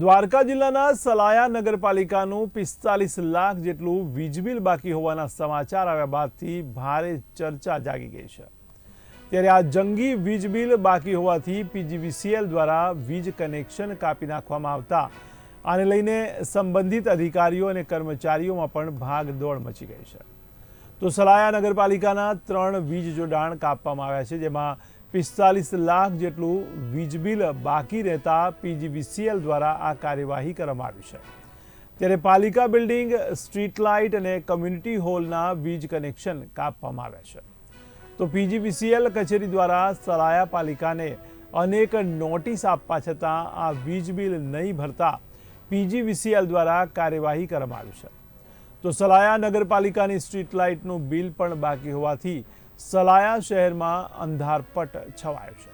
દ્વારકા જિલ્લાના સલાયા નગરપાલિકાનું પિસ્તાલીસ લાખ જેટલું વીજ બિલ બાકી હોવાના સમાચાર આવ્યા બાદથી ભારે ચર્ચા જાગી ગઈ છે. ત્યારે આ જંગી વીજ બિલ બાકી હોવાથી પીજીવીસીએલ દ્વારા વીજ કનેક્શન કાપી નાખવામાં આવતા આને લઈને સંબંધિત અધિકારીઓ અને કર્મચારીઓમાં પણ ભાગદોડ મચી ગઈ છે. તો સલાયા નગરપાલિકાના ત્રણ વીજ જોડાણ કાપવામાં આવ્યા છે, જેમાં પિસ્તાલીસ લાખ જેટલું વીજ બિલ બાકી રહેતા પીજીવીસીએલ દ્વારા આ કાર્યવાહી કરવામાં આવી છે. ત્યારે પાલિકા બિલ્ડિંગ, સ્ટ્રીટ લાઇટ અને કમ્યુનિટી હોલના વીજ કનેક્શન કાપવામાં આવ્યા છે. તો પીજીવીસીએલ કચેરી દ્વારા સલાયા પાલિકાને અનેક નોટિસ આપવા છતાં આ વીજ બિલ નહીં ભરતા પીજીવીસીએલ દ્વારા કાર્યવાહી કરવામાં આવી છે. તો સલાયા નગરપાલિકાની સ્ટ્રીટ લાઇટનું બિલ પણ બાકી હોવાથી સલાયા શહેરમાં અંધારપટ છવાયો છે.